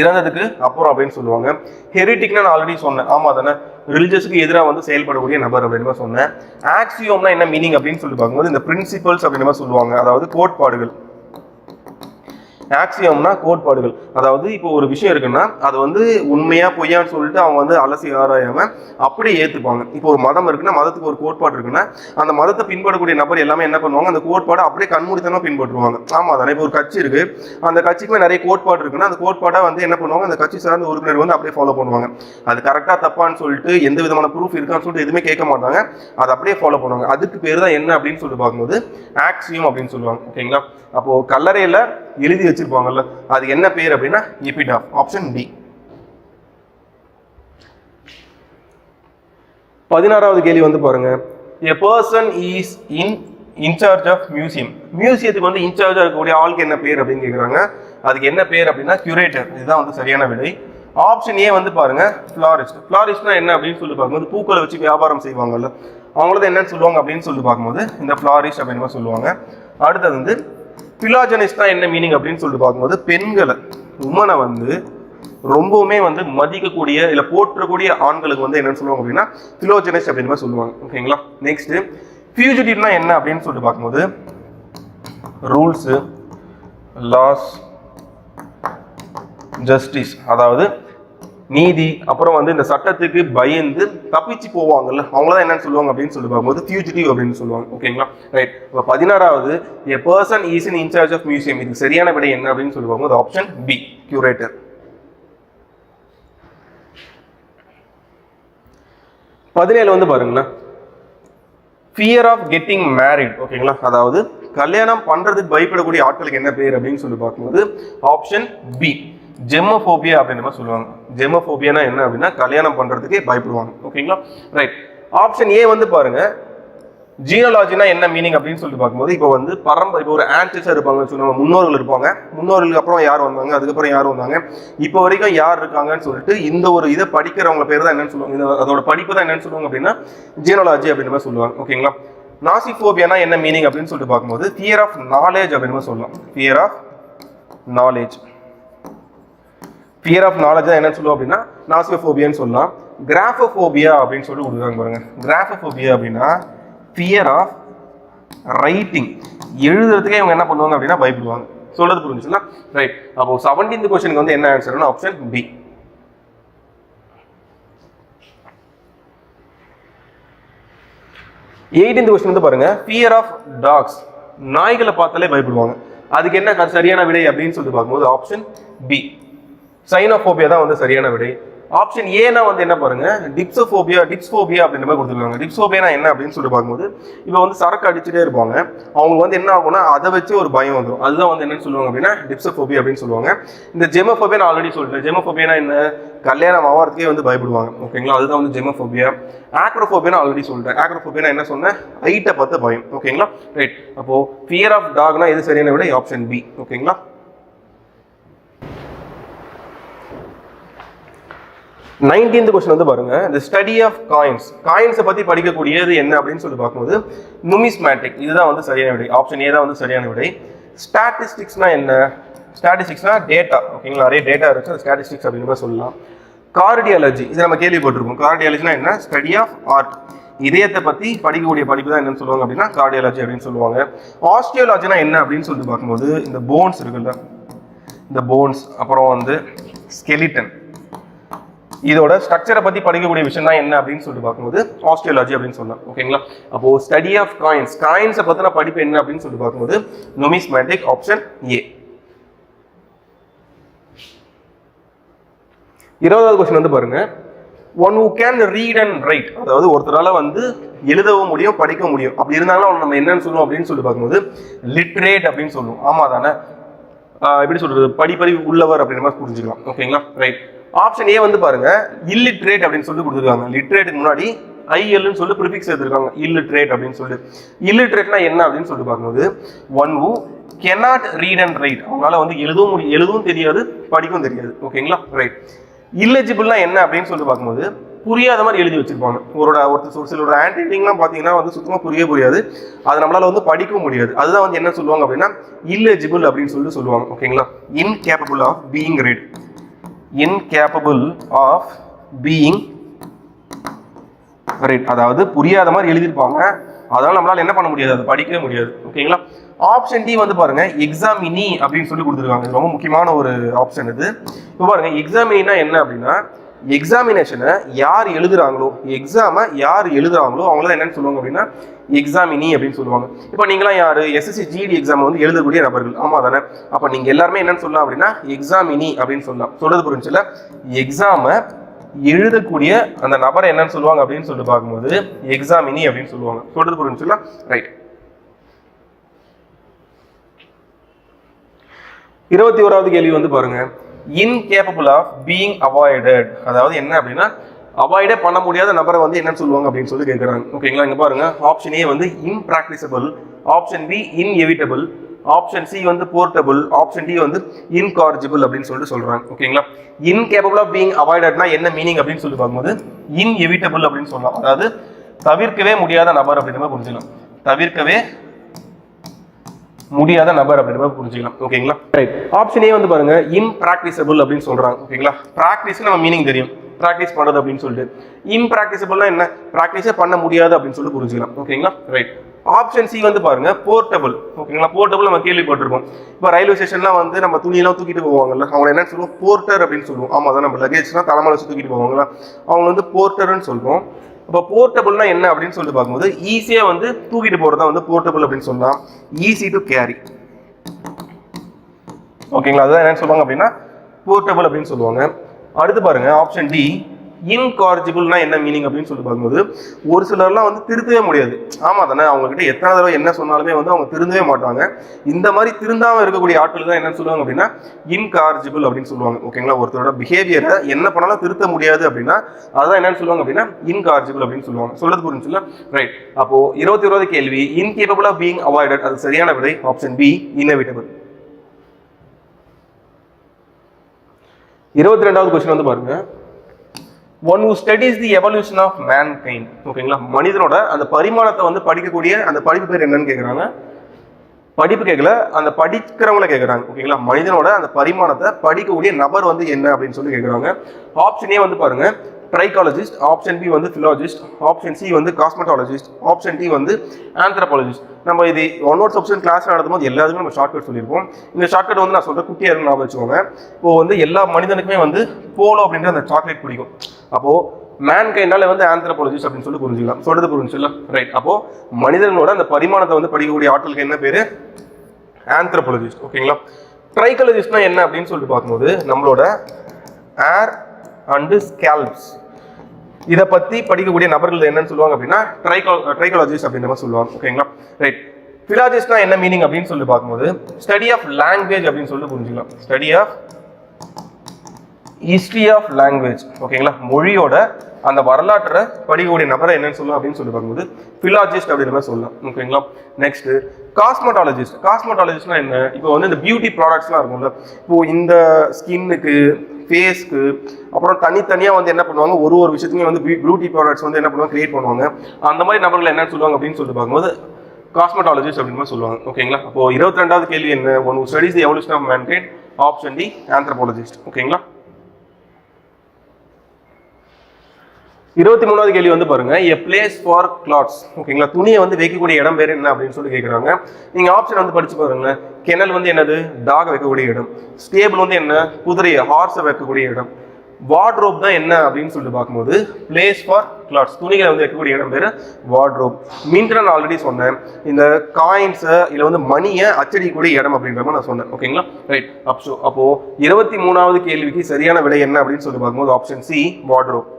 இறந்ததுக்கு அப்புறம் அப்படின்னு சொல்லுவாங்க. ஹெரிட்டிக்னா நான் ஆல்ரெடி சொன்னேன். ஆமா தானே ரிலிஜியஸுக்கு எதிராக வந்து செயல்படக்கூடிய நபர் அப்படின்னு மாதிரி சொன்னேன். ஆக்சியோம்னா என்ன மீனிங் அப்படின்னு சொல்லி பார்க்கும்போது இந்த பிரின்சிபல்ஸ் அப்படின்னு மாதிரி சொல்லுவாங்க. அதாவது கோட்பாடுகள். ஆக்சியம்னா கோட்பாடுகள். அதாவது இப்போ ஒரு விஷயம் இருக்குன்னா அது வந்து உண்மையா பொய்யான்னு சொல்லிட்டு அவங்க வந்து அலசி ஆராயாம அப்படியே ஏத்துப்பாங்க. இப்போ ஒரு மதம் இருக்குன்னா மதத்துக்கு ஒரு கோட்பாடு இருக்குன்னா அந்த மதத்தை பின்பற்றக்கூடிய நபர் எல்லாமே என்ன பண்ணுவாங்க அந்த கோட்பாடை அப்படியே கண்மூடித்தனமா பின்பற்றுவாங்க. ஆமா தானே இப்போ ஒரு கட்சி இருக்கு. அந்த கட்சிக்குமே நிறைய கோட்பாடு இருக்குன்னா அந்த கோட்பாடை வந்து என்ன பண்ணுவாங்க அந்த கட்சி சார்ந்த உறுப்பினர் வந்து அப்படியே ஃபாலோ பண்ணுவாங்க. அது கரெக்டா தப்பான்னு சொல்லிட்டு எந்த விதமான ப்ரூஃப் இருக்கான்னு சொல்லிட்டு எதுவுமே கேட்க மாட்டாங்க. அதை அப்படியே ஃபாலோ பண்ணுவாங்க. அதுக்கு பேர் தான் என்ன அப்படின்னு சொல்லிட்டு பார்க்கும்போது ஆக்சியம் அப்படின்னு சொல்லுவாங்க. ஓகேங்களா? அப்போ கல்லறையில எழுதி வச்சிருப்பாங்கல்ல அது என்ன பேர் அப்படின்னா எபிடாஃப் ஆப்ஷன் டி பதினாறாவது கேள்வி வந்து பாருங்க. A person is in in charge of museum மியூசியத்துக்கு வந்து இன்சார்ஜாக இருக்கக்கூடிய ஆளுக்கு என்ன பேர் அப்படின்னு கேட்குறாங்க அதுக்கு என்ன பேர் அப்படின்னா கியூரேட்டர் இதுதான் வந்து சரியான விடை. ஆப்ஷன் ஏ வந்து பாருங்க ஃப்ளாரிஸ்ட் ஃப்ளாரிஸ்ட்னா என்ன அப்படின்னு சொல்லி பார்க்கும்போது பூக்களை வச்சு வியாபாரம் செய்வாங்கல்ல. அவங்களது என்னன்னு சொல்லுவாங்க அப்படின்னு சொல்லி பார்க்கும்போது இந்த ஃப்ளாரிஸ்ட் அப்படின்னு சொல்லுவாங்க. அடுத்தது வந்து பிலாஜனிஸ்ட்னா என்ன மீனிங் அப்படின்னு சொல்லிட்டு பார்க்கும்போது பெண்களை உமனை வந்து ரொம்பவுமே வந்து மதிக்கக்கூடிய இல்லை போற்றக்கூடிய ஆண்களுக்கு வந்து என்னன்னு சொல்லுவாங்க அப்படின்னா பிலோஜனிஸ்ட் அப்படின்னு மாதிரி சொல்லுவாங்க. ஓகேங்களா நெக்ஸ்ட் ஃபியூஜிட்டிவ்னா என்ன அப்படின்னு சொல்லிட்டு பார்க்கும்போது ரூல்ஸு லாஸ் ஜஸ்டிஸ் அதாவது நீதி அப்புறம் வந்து இந்த சட்டத்துக்கு பயந்து தப்பிச்சு போவாங்கல்ல அவங்கள தான் என்னன்னு சொல்லுவாங்க அப்படின்னு சொல்லி பார்க்கும்போது ஃபியூஜிட்டிவ் அப்படின்னு சொல்லுவாங்க. ஓகேங்களா? ரைட் இப்போ பதினாறாவது a person is in in charge of museum இதுக்கு சரியான விடை என்ன அப்படின்னு சொல்லி பார்க்கும்போது ஆப்ஷன் பி கியூரேட்டர் பதினேழு வந்து பாருங்களேன். ஃபியர் ஆஃப் கெட்டிங் மேரிட் ஓகேங்களா? அதாவது கல்யாணம் பண்றதுக்கு பயப்படக்கூடிய ஆட்களுக்கு என்ன பேர் அப்படின்னு சொல்லி பார்க்கும்போது ஆப்ஷன் பி ஜெமோஃபோபியா அப்படின்ற மாதிரி சொல்லுவாங்க. ஜெமோஃபோபியானா என்ன அப்படின்னா கல்யாணம் பண்ணுறதுக்கே பயப்படுவாங்க. ஓகேங்களா? ரைட் ஆப்ஷன் ஏ வந்து பாருங்க. ஜியாலஜினா என்ன மீனிங் அப்படின்னு சொல்லிட்டு பார்க்கும்போது இப்போ வந்து பரம்பரை இப்போ ஒரு ஆன்டிஸாக இருப்பாங்கன்னு சொல்லுவாங்க. முன்னோர்கள் இருப்பாங்க. முன்னோர்களுக்கு அப்புறம் யார் வந்தாங்க? அதுக்கப்புறம் யார் வந்தாங்க? இப்போ வரைக்கும் யார் இருக்காங்கன்னு சொல்லிட்டு இந்த ஒரு இதை படிக்கிறவங்க பேர் தான் என்னன்னு சொல்லுவாங்க. அதோட படிப்பு தான் என்னன்னு சொல்லுவாங்க அப்படின்னா ஜியாலஜி அப்படின்ற மாதிரி சொல்லுவாங்க. ஓகேங்களா? நாசிஃபோபியானா என்ன மீனிங் அப்படின்னு சொல்லிட்டு பார்க்கும்போது ஃபியர் ஆஃப் நாலேஜ் அப்படின்னு சொல்லலாம். Fear of knowledge fear of knowledge தான் என்னன்னு சொல்லுவோம் அப்படின்னா நாசியோஃபோபியான்னு சொல்லலாம். கிராஃபோபியா அப்படின்னு சொல்லி கொடுக்குறாங்க பாருங்க. கிராஃபோபியா அப்படின்னா ஃபியர் ஆஃப் ரைட்டிங் எழுதுறதுக்கே இவங்க என்ன பண்ணுவாங்க அப்படின்னா பயப்படுவாங்க. சொல்றது புரிஞ்சுச்சுன்னா ரைட் அப்போ செவன்டீன்த் கொஸ்டினுக்கு வந்து என்ன ஆன்சர்னா ஆப்ஷன் பி எயிட்டீன்த் கொஸ்டின் வந்து பாருங்க ஃபியர் ஆஃப் டாக்ஸ் நாய்களை பார்த்தாலே பயப்படுவாங்க. அதுக்கு என்ன க- சரியான விடை அப்படின்னு சொல்லிட்டு பார்க்கும்போது ஆப்ஷன் பி சைனோஃபோபியா தான் வந்து சரியான விடை. ஆப்ஷன் ஏனா வந்து என்ன பாருங்க? டிப்சோஃபோபியா டிப்ஸ்போபியா அப்படின்ற மாதிரி கொடுத்துருக்காங்க. டிப்சோபியா என்ன அப்படின்னு சொல்லிட்டு பார்க்கும்போது இப்போ வந்து சரக்கு அடிச்சுட்டே இருப்பாங்க. அவங்க வந்து என்ன ஆகும்னா அதை வச்சு ஒரு பயம் வந்துடும் அதுதான் வந்து என்னன்னு சொல்லுவாங்க அப்படின்னா டிப்சோஃபோபியா அப்படின்னு சொல்லுவாங்க. இந்த ஜெமோஃபோபியா நான் ஆல்ரெடி சொல்லிட்டேன். ஜெமோஃபோபியா என்ன? கல்யாணம் ஆகிறதுக்கே வந்து பயப்படுவாங்க. ஓகேங்களா? அதுதான் வந்து ஜெமோஃபோபியா. ஆக்ரோஃபோபியா ஆல்ரெடி சொல்லிட்டேன். ஆக்ரோஃபோபியா என்ன சொன்னேன்? ஹைட்டை பார்த்து பயம். ஓகேங்களா? ரைட் அப்போ ஃபியர் ஆஃப் டாக்னா இது சரியான விட? ஆப்ஷன் பி ஓகேங்களா? நைன்டீன்த் கொஸ்டின் வந்து பாருங்க. இந்த ஸ்டடி ஆஃப் காயின்ஸ் காயின்ஸை பத்தி படிக்கக்கூடியது என்ன அப்படின்னு சொல்லி பார்க்கும்போது நுமிஸ்மேட்டிக் இதுதான் வந்து சரியான விடை. ஆப்ஷன் ஏ தான் வந்து சரியான விடை. ஸ்டாட்டிஸ்டிக்ஸ்னா என்ன? ஸ்டாட்டிஸ்டிக்ஸ்னா டேட்டா ஓகேங்களா நிறைய டேட்டா இருக்கு. ஸ்டாட்டிஸ்டிக்ஸ் அப்படின்னு சொல்லலாம். கார்டியாலஜி இது நம்ம கேள்விப்பட்டிருக்கோம் கார்டியாலஜினா என்ன? ஸ்டடி ஆஃப் ஆர்ட் இதயத்தை பத்தி படிக்கக்கூடிய படிப்பு தான் என்னன்னு சொல்லுவாங்க அப்படின்னா கார்டியாலஜி அப்படின்னு சொல்லுவாங்க. ஆஸ்டியோலாஜினா என்ன அப்படின்னு சொல்லிட்டு பார்க்கும்போது இந்த போன்ஸ் இருக்குல்ல? இந்த போன்ஸ் அப்புறம் வந்து ஸ்கெலிட்டன் இதோட ஸ்ட்ரக்சரை பத்தி படிக்கக்கூடிய விஷயம் தான் என்ன அப்படின்னு சொல்லிட்டு பார்க்கும்போது ஆஸ்டியோலாஜி அப்படின்னு சொல்லலாம். ஓகேங்களா அப்போ ஸ்டடி ஆஃப் காயின்ஸ் காயின்ஸை பத்தின படிப்பு என்ன அப்படின்னு சொல்லிட்டு பார்க்கும்போது நொமிஸ்மேட்டிக் ஆப்ஷன் ஏ இருபதாவது கொஸ்டின் வந்து பாருங்க. One who can read and write அதாவது ஒருத்தரால வந்து எழுதவும் முடியும் படிக்க முடியும். அப்படி இருந்தாலும் அவன் நம்ம என்னன்னு சொல்லுவோம் அப்படின்னு சொல்லி பார்க்கும்போது லிட்ரேட் அப்படின்னு சொல்லுவோம். ஆமா தானே? எப்படி சொல்றது? படிப்பறிவு உள்ளவர் அப்படின்ற மாதிரி புரிஞ்சுக்கலாம். ஓகேங்களா ரைட் ஆப்ஷன் ஏ வந்து பாருங்க இல்லிட்ரேட் அப்படின்னு சொல்லி கொடுத்துருக்காங்க. லிட்ரேட்டுக்கு முன்னாடி ஐஎல்னு சொல்லி ப்ரிஃபிக்ஸ் எடுத்திருக்காங்க. இல்லிட்ரேட் அப்படின்னு சொல்லிட்டு. இல்லிட்ரேட்னா என்ன அப்படின்னு சொல்லி பார்க்கும்போது one who cannot read and write அவங்களால வந்து எழுதவும் முடியும் எழுதவும் தெரியாது படிக்கவும் தெரியாது. ஓகேங்களா ரைட் இல்லெஜிபிள்னா என்ன அப்படின்னு சொல்லிட்டு பார்க்கும்போது புரியாத மாதிரி எழுதி வச்சிருப்பாங்க. ஒருட ஒருத்தர் ஒரு சிலரோட ஹேண்ட் ரைட்டிங்லாம் பார்த்தீங்கன்னா வந்து சுத்தமாக புரிய புரியாது. அது நம்மளால வந்து படிக்கவும் முடியாது. அதுதான் வந்து என்ன சொல்லுவாங்க அப்படின்னா இல்லெஜிபிள் அப்படின்னு சொல்லிட்டு சொல்லுவாங்க. ஓகேங்களா incapable of being read incapable of being write அதாவது புரியாத மாதிரி எழுதியிருப்பாங்க. அதனால நம்மளால என்ன பண்ண முடியாது? அதை படிக்கவே முடியாது. ஓகேங்களா ஆப்ஷன் டி வந்து பாருங்க எக்ஸாமினி அப்படின்னு சொல்லி கொடுத்துருக்காங்க. ரொம்ப முக்கியமான ஒரு ஆப்ஷன் இது. இப்போ பாருங்க எக்ஸாமினா என்ன அப்படின்னா எக்ஸாமினேஷனை யார் எழுதுறாங்களோ எக்ஸாமை யார் எழுதுறாங்களோ அவங்கள என்னன்னு சொல்லுவாங்க அப்படின்னா எக்ஸாமினி அப்படின்னு சொல்லுவாங்க. இப்போ நீங்களாம் யார்? எஸ்எஸ்சி ஜிடி எக்ஸாம் வந்து எழுதக்கூடிய நபர்கள். ஆமா தானே? அப்போ நீங்க எல்லாருமே என்னன்னு சொல்லலாம் அப்படின்னா எக்ஸாமினி அப்படின்னு சொல்லலாம். சொல்றது புரிஞ்சுல எக்ஸாமை எழுதக்கூடிய அந்த நபரை என்னன்னு சொல்லுவாங்க அப்படின்னு சொல்லிட்டு பார்க்கும்போது எக்ஸாமினி அப்படின்னு சொல்லுவாங்க. சொல்றது புரிஞ்சுல ரைட் இருபத்தி ஓராவது கேள்வி வந்து பாருங்க. இன்கேப்பபிள் ஆஃப் பீயிங் அவாய்டட் அதாவது என்ன அப்படின்னா அவாய்டே பண்ண முடியாத நபரை வந்து என்னன்னு சொல்லுவாங்க அப்படின்னு சொல்லி கேட்குறாங்க ஓகேங்களா இங்கே பாருங்க. ஆப்ஷன் ஏ வந்து impracticable option B inevitable option C வந்து போர்ட்டபிள் ஆப்ஷன் டி வந்து இன்கார்ஜிபிள் அப்படின்னு சொல்லிட்டு சொல்றாங்க. ஓகேங்களா இன்கேபபிள் ஆஃப் பீங் அவாய்டட்னா என்ன மீனிங் அப்படின்னு சொல்லி பார்க்கும்போது இன்எவிட்டபிள் அப்படின்னு சொல்லலாம். அதாவது தவிர்க்கவே முடியாத நபர் அப்படின்னு புரிஞ்சுக்கலாம். தவிர்க்கவே முடியாத நபர் அப்படின்ற மாதிரி புரிஞ்சுக்கலாம். ஓகேங்களா? ரைட் ஆப்ஷன் வந்து பாருங்க இம்ப்ராக்டிசபிள் அப்படின்னு சொல்றாங்க. ஓகேங்களா? ப்ராக்டிஸ் நம்ம மீனிங் தெரியும். ப்ராக்டிஸ் பண்றது அப்படின்னு சொல்லிட்டு. இம்ப்ராக்டிசபிள்னா என்ன? ப்ராக்டிஸே பண்ண முடியாது அப்படின்னு சொல்லி புரிஞ்சுக்கலாம். ஓகேங்களா? ரைட் ஆப்ஷன் சி வந்து பாருங்க போர்ட்டபிள் ஓகேங்களா? போர்ட்டபிள் நம்ம கேள்விப்பட்டிருப்போம். இப்போ ரயில்வே ஸ்டேஷன்லாம் வந்து நம்ம துணியெல்லாம் தூக்கிட்டு போவாங்கல்ல அவங்க என்ன சொல்லுவோம்? போர்ட்டர் அப்படின்னு சொல்லுவோம். ஆமா தான் நம்ம லக்கேஜ்னா தலைமையில வச்சு தூக்கிட்டு போவாங்களா அவங்க வந்து போர்ட்டர்னு சொல்றோம். இப்போ போர்ட்டபுள்னா என்ன அப்படின்னு சொல்லிட்டு பார்க்கும்போது ஈஸியாக வந்து தூக்கிட்டு போகிறதா வந்து போர்ட்டபுள் அப்படின்னு சொல்லலாம். ஈஸி டு கேரி ஓகேங்களா அதுதான் என்ன சொல்லுவாங்க அப்படின்னா போர்ட்டபுள் அப்படின்னு சொல்லுவாங்க. அடுத்து பாருங்க ஆப்ஷன் டி இன்கார்ஜிபிள்னா என்ன மீனிங் அப்படின்னு சொல்லி பார்க்கும்போது ஒரு சிலர்லாம் வந்து திருத்தவே முடியாது. ஆமா தானே அவங்க கிட்ட எத்தனை தடவை என்ன சொன்னாலுமே வந்து அவங்க திருந்தவே மாட்டாங்க. இந்த மாதிரி திருந்தாம இருக்கக்கூடிய ஆட்கள் தான் என்ன சொல்லுவாங்க அப்படின்னா இன்கார்ஜிபிள் அப்படின்னு சொல்லுவாங்க. ஓகேங்களா ஒருத்தரோட பிஹேவியரை என்ன பண்ணாலும் திருத்த முடியாது அப்படின்னா அதான் என்னன்னு சொல்லுவாங்க அப்படின்னா இன்கார்ஜிபிள் அப்படின்னு சொல்லுவாங்க. சொல்றது புரிஞ்சுல ரைட் அப்போ இருபத்தி இருபது கேள்வி இன்கேபபிள் ஆஃப் பீங் அவாய்டட் அது சரியான விடை. ஆப்ஷன் பி இன்னவிட்டபிள் இருபத்தி ரெண்டாவது கொஸ்டின் வந்து பாருங்க. One who studies the evolution of mankind ஓகேங்களா மனிதனோட அந்த பரிமாணத்தை வந்து படிக்கக்கூடிய அந்த படிப்பு பேர் என்னன்னு கேட்குறாங்க படிப்பு கேட்கல அந்த படிக்கிறவங்கள கேட்குறாங்க ஓகேங்களா மனிதனோட அந்த பரிமாணத்தை படிக்கக்கூடிய நபர் வந்து என்ன அப்படின்னு சொல்லி கேட்குறாங்க ஆப்ஷனே வந்து பாருங்க. ட்ரைக்காலஜிஸ்ட் ஆப்ஷன் பி வந்து ஃபிலாலஜிஸ்ட் ஆப்ஷன் சி வந்து காஸ்மெட்டாலஜிஸ்ட் ஆப்ஷன் டி வந்து ஆந்த்ரபாலஜிஸ்ட் நம்ம இது ஒன் நோட்ஸ் ஆப்ஷன் கிளாஸ் நடத்தும் போது நம்ம ஷார்ட்கட் சொல்லியிருப்போம். இந்த ஷார்ட்கட் வந்து நான் சொல்கிற குட்டியாக இருக்கும் ஞாபகம் வச்சுக்கோங்க. இப்போ வந்து எல்லா மனிதனுக்குமே வந்து போலோ அப்படின்ற அந்த சாக்லேட் பிடிக்கும். அப்போது மேன்கைண்டால வந்து ஆந்த்ரபாலஜிஸ்ட் அப்படின்னு சொல்லி புரிஞ்சுக்கலாம். சொல்றது புரிஞ்சுல ரைட் அப்போ மனிதனோட அந்த பரிமாணத்தை வந்து படிக்கக்கூடிய ஆட்களுக்கு என்ன பேரு? ஆந்த்ரபாலஜிஸ்ட் ஓகேங்களா ட்ரைக்காலஜிஸ்ட்னா என்ன அப்படின்னு சொல்லிட்டு பார்க்கும்போது நம்மளோட ஏர் அண்டு ஸ்கேல்ப்ஸ் இதை பற்றி படிக்கக்கூடிய நபர்கள் என்னன்னு சொல்லுவாங்க அப்படின்னா ட்ரைகோ ட்ரைகாலஜிஸ்ட் அப்படின்ற மாதிரி சொல்லுவாங்க. ஓகேங்களா ரைட் ஃபிலாஜிஸ்ட்னா என்ன மீனிங் அப்படின்னு சொல்லி பார்க்கும்போது ஸ்டடி ஆஃப் லாங்குவேஜ் அப்படின்னு சொல்லி புரிஞ்சுக்கலாம். Study of history of language ஓகேங்களா மொழியோட அந்த வரலாற்றை படிக்கக்கூடிய நபரை என்னன்னு சொல்லலாம் அப்படின்னு சொல்லி பார்க்கும்போது பிலாஜிஸ்ட் அப்படின்ற மாதிரி சொல்லலாம் ஓகேங்களா நெக்ஸ்ட் காஸ்மெட்டாலஜிஸ்ட் காஸ்மெட்டாலஜிஸ்ட்னா என்ன? இப்போ வந்து இந்த பியூட்டி ப்ராடக்ட்ஸ்லாம் இருக்கும்ல. இப்போ இந்த ஸ்கின்னுக்கு ஃபேஸ்க்கு அப்புறம் தனித்தனியாக வந்து என்ன பண்ணுவாங்க? ஒரு ஒரு விஷயத்துலையும் வந்து பியூட்டி ப்ராடக்ட்ஸ் வந்து என்ன பண்ணுவாங்க? கிரியேட் பண்ணுவாங்க. அந்த மாதிரி நபர்கள் என்ன சொல்லுவாங்க அப்படின்னு சொல்லி பார்க்கும்போது காஸ்மெட்டாலஜிஸ்ட் அப்படின்னு சொல்லுவாங்க ஓகேங்களா அப்போ இருபத்தி ரெண்டாவது கேள்வி என்ன? One studies the evolution of mankind option D anthropologist ஓகேங்களா இருபத்தி மூணாவது கேள்வி வந்து பாருங்க. எ பிளேஸ் ஃபார் கிளாத்ஸ் ஓகேங்களா துணியை வந்து வைக்கக்கூடிய இடம் பேர் என்ன அப்படின்னு சொல்லி கேட்குறாங்க நீங்க ஆப்ஷன் வந்து படிச்சு பாருங்களேன். கிணல் வந்து என்னது? டாக் வைக்கக்கூடிய இடம். ஸ்டேபிள் வந்து என்ன? குதிரையை ஹார்ஸை வைக்கக்கூடிய இடம். வார்ட்ரோப் தான் என்ன அப்படின்னு சொல்லிட்டு பார்க்கும்போது பிளேஸ் ஃபார் கிளாத்ஸ் துணிகளை வந்து வைக்கக்கூடிய இடம் பேர் வார்ட்ரோப் மீன்ட்டு நான் ஆல்ரெடி சொன்னேன். இந்த காயின்ஸை இல்லை வந்து மணியை அச்சடிக்கக்கூடிய இடம் அப்படின்ற மாதிரி நான் சொன்னேன். ஓகேங்களா ரைட் அப்சோ அப்போ இருபத்தி மூணாவது கேள்விக்கு சரியான விலை என்ன அப்படின்னு சொல்லி பார்க்கும்போது ஆப்ஷன் சி வார்ட்ரோப்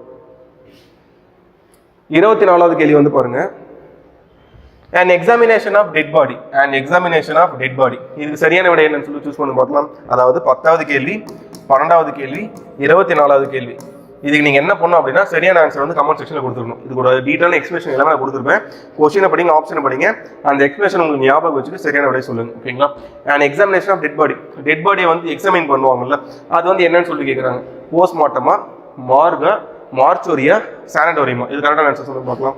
இருபத்தி நாலாவது கேள்வி வந்து பாருங்க. And examination of dead body and examination of dead body இதுக்கு சரியான விட என்னன்னு சொல்லி சூஸ் பண்ணி பார்க்கலாம். அதாவது பத்தாவது கேள்வி பன்னெண்டாவது கேள்வி இருபத்தி நாலாவது கேள்வி. இதுக்கு நீங்கள் என்ன பண்ணணும் அப்படின்னா சரியான ஆன்சர் வந்து கமெண்ட் செக்ஷனில் கொடுத்துருணும் இதுக்கு ஒரு டீட்டெயில் எக்ஸ்பிளேஷன் எல்லாமே நான் கொடுத்துருப்பேன். கொஸ்டினை படிங்க ஆப்ஷனை படிங்க. அந்த எக்ஸ்பிளேஷன் உங்களுக்கு ஞாபகம் வச்சுட்டு சரியான விடைய சொல்லுங்க ஓகேங்களா and examination of dead body dead பாடியை வந்து எக்ஸாமின் பண்ணுவாங்கல்ல அது வந்து என்னன்னு சொல்லி கேட்குறாங்க போஸ்ட்மார்ட்டமாக மார்க மார்ச்சோரியா சானடோரியமா? இது கரெக்டான ஆன்சர் சொல்லுங்க பார்க்கலாம்.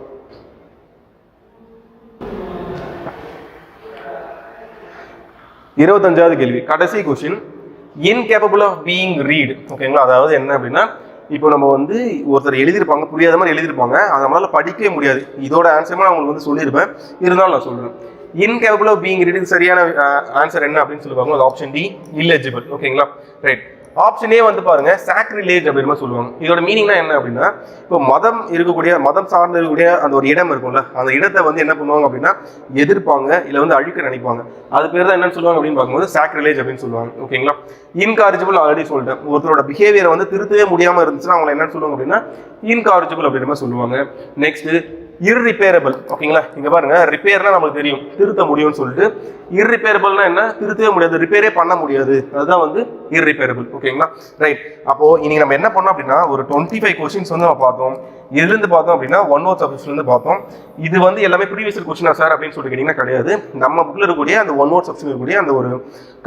இருபத்தஞ்சாவது கேள்வி. கடைசி question incapable of being read ஓகேங்களா அதாவது என்ன அப்படின்னா இப்போ நம்ம வந்து ஒருத்தர் எழுதியிருப்பாங்க புரியாத மாதிரி எழுதியிருப்பாங்க. அதை நம்மளால படிக்கவே முடியாது. இதோட ஆன்சருமே நான் உங்களுக்கு வந்து சொல்லியிருப்பேன். இருந்தாலும் நான் சொல்கிறேன் இன்கேப்பபிள் ஆஃப் பீயிங் ரீட் சரியான ஆன்சர் என்ன அப்படின்னு சொல்லுவாங்க அது ஆப்ஷன் டி இல்லெஜிபிள் ஓகேங்களா ரைட் ஆப்ஷனே வந்து பாருங்க சாக்ரிலேஜ் அப்படின்னு மாதிரி சொல்லுவாங்க. இதோட மீனிங்னா என்ன அப்படின்னா இப்போ மதம் இருக்கக்கூடிய மதம் சார்ந்து இருக்கக்கூடிய அந்த ஒரு இடம் இருக்கும்ல அந்த இடத்தை வந்து என்ன பண்ணுவாங்க அப்படின்னா எதிர்ப்பாங்க இல்லை வந்து அழிக்க நினைப்பாங்க. அது பேர் தான் என்னன்னு சொல்லுவாங்க அப்படின்னு பார்க்கும்போது சாக்ரிலேஜ் அப்படின்னு சொல்லுவாங்க. ஓகேங்களா இன்காரிஜபிள் ஆல்ரெடி சொல்லிட்டேன். ஒருத்தரோட பிஹேவியரை வந்து திருத்தவே முடியாமல் இருந்துச்சுன்னா அவங்களை என்ன சொல்லுவாங்க அப்படின்னா இன்காரிஜபிள் அப்படின்ற மாதிரி சொல்லுவாங்க. நெக்ஸ்ட் இர்ரிப்பேரபிள் ஓகேங்களா இங்க பாருங்க ரிப்பேர்னா நமக்கு தெரியும். திருத்த முடியும்னு சொல்லிட்டு இர்ரிப்பேரபிள்னா என்ன? திருத்தவே முடியாது ரிப்பேரே பண்ண முடியாது. அதுதான் வந்து இரிப்பேரபிள் ஓகேங்களா ரைட் அப்போ இன்னைக்கு நம்ம என்ன பண்ணோம் அப்படின்னா ஒரு டுவெண்ட்டி ஃபைவ் கொஸ்டின்ஸ் வந்து நம்ம பார்த்தோம். இதுலேருந்து பார்த்தோம் அப்படின்னா ஒன் ஓர் சப்ஜெக்ட்லேருந்து பார்த்தோம். இது வந்து எல்லாமே ப்ரீவியஸ் கொஸ்டினா சார் அப்படின்னு சொல்லிட்டு கேட்டிங்கன்னா கிடையாது. நம்ம புக்கில் இருக்கக்கூடிய அந்த ஒன் ஓர் சப்ஜெக்ட் இருக்கக்கூடிய அந்த ஒரு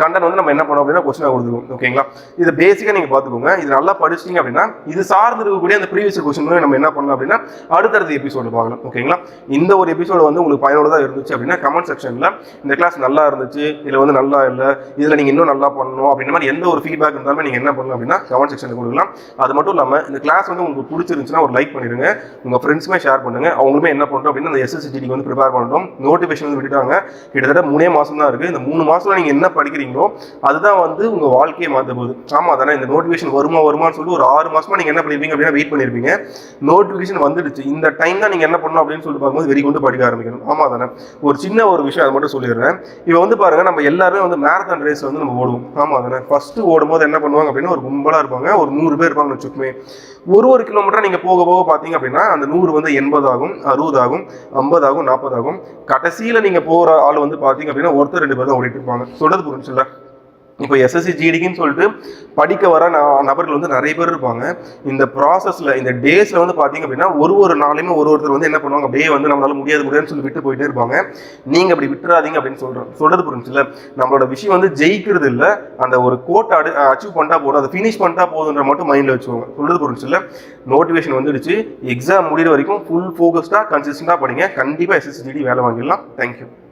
கண்டென்ட் வந்து நம்ம என்ன பண்ணோம் அப்படின்னா கொஸ்டினாக கொடுத்துருவோம் ஓகேங்களா இது பேசிக்காக நீங்கள் பார்த்துக்கோங்க. இது நல்லா படிச்சிங்க அப்படின்னா இது சார்ந்து இருக்கக்கூடிய அந்த ப்ரீவியஸ் கொஸ்டின் நம்ம என்ன பண்ணலாம் அப்படின்னா அடுத்தடுத்த எபிசோடு பார்க்கலாம் ஓகேங்களா இந்த ஒரு எபிசோடு வந்து உங்களுக்கு பயனுள்ளதாக இருந்துச்சு அப்படின்னா கமெண்ட் செக்ஷனில் இந்த கிளாஸ் நல்லா இருந்துச்சு இதில் வந்து நல்லா இல்லை இதில் நீங்கள் இன்னும் நல்லா பண்ணணும் அப்படின்ற மாதிரி எந்த ஒரு ஃபீட்பேக் இருந்தாலுமே நீங்கள் என்ன பண்ணலாம் அப்படின்னா கமெண்ட் செக்ஷனில் கொடுக்கலாம். அது மட்டும் இல்லாமல் இந்த கிளாஸ் வந்து உங்களுக்கு பிடிச்சிருந்துச்சுன்னா ஒரு லைக் பண்ணிடுங்க. உங்கள் ஃப்ரெண்ட்ஸுமே ஷேர் பண்ணுங்க. அவங்களுமே என்ன பண்ணுறோம் அப்படின்னா அந்த எஸ்எஸ்சிடிக்கு வந்து ப்ரிப்பேர் பண்ணுறோம் நோட்டிஃபிகேஷன் வந்து விட்டுட்டாங்க. கிட்டத்தட்ட மூணே மாதம் தான் இருக்குது இந்த மூணு மாதத்தில் நீங்கள் என்ன படிக்கிறீங்களோ அதுதான் வந்து உங்கள் வாழ்க்கையை மாற்ற போகுது. ஆமாம் தானே இந்த நோட்டிஃபிகேஷன் வருமா வருமான்னு சொல்லி ஒரு ஆறு மாதமாக நீங்கள் என்ன பண்ணிருப்பீங்க அப்படின்னா வெயிட் பண்ணியிருப்பீங்க நோட்டிஃபிகேஷன் வந்துடுச்சு. இந்த டைம் தான் நீங்கள் என்ன பண்ணணும் அப்படின்னு சொல்லி பார்க்கும்போது வெறி கொண்டு படிக்க ஆரம்பிக்கணும். ஆமாம் தானே ஒரு சின்ன ஒரு விஷயம் அதை மட்டும் சொல்லிடுறேன். இப்போ வந்து பாருங்க நம்ம எல்லாருமே வந்து மேரத்தான் ரேஸ் வந்து நம்ம ஓடுவோம். ஆமாம் தானே ஃபர்ஸ்ட் ஓடும்போது என்ன பண்ணுவாங்க அப்படின்னா ஒரு கும்பலாக இருப்பாங்க ஒரு நூறு பேர் இருப்பாங்கன்னு வச்சுக்கோமே. ஒரு ஒரு கிலோமீட்டர் நீங்கள் போக போக பார்த்தீங்க அப்படின்னா அந்த நூறு வந்து எண்பதாகும் அறுபதாகும் ஐம்பதாகும் நாற்பதாகும் கடைசியில் நீங்கள் போகிற ஆள் வந்து பார்த்தீங்க அப்படின்னா ஒருத்தர் ரெண்டு பேர் தான் ஓடிட்டு இருப்பாங்க. சொல்கிறது புரிஞ்சுல்ல இப்போ எஸ்எஸ்சி ஜிடிக்குன்னு சொல்லிட்டு படிக்க வர ந- நபர்கள் வந்து நிறைய பேர் இருப்பாங்க. இந்த ப்ராசஸில் இந்த டேஸில் வந்து பார்த்தீங்க அப்படின்னா ஒரு ஒரு நாளையுமே ஒரு ஒருத்தர் வந்து என்ன பண்ணுவாங்க? அப்படியே வந்து நம்மளால முடியாது முடியாதுன்னு சொல்லி விட்டு போயிட்டே இருப்பாங்க. நீங்கள் அப்படி விட்டுறாதீங்க அப்படின்னு சொல்கிறோம் சொல்றது புரிஞ்சுல நம்மளோட விஷயம் வந்து ஜெயிக்கிறது இல்லை. அந்த ஒரு கோட் அடி அச்சீவ் பண்ணிட்டா போதும். அதை ஃபினிஷ் பண்ணிட்டா போதுன்ற மட்டும் மைண்டில் வச்சுக்கோங்க. சொல்றது புரிஞ்சுல நோட்டிஃபிகேஷன் வந்துடுச்சு. எக்ஸாம் முடிகிற வரைக்கும் ஃபுல் ஃபோக்கஸ்டாக கன்சிஸ்டண்டாக படிங்க. கண்டிப்பாக எஸ்எஸ்சி ஜிடி வேலை வாங்கிடலாம். தேங்க்யூ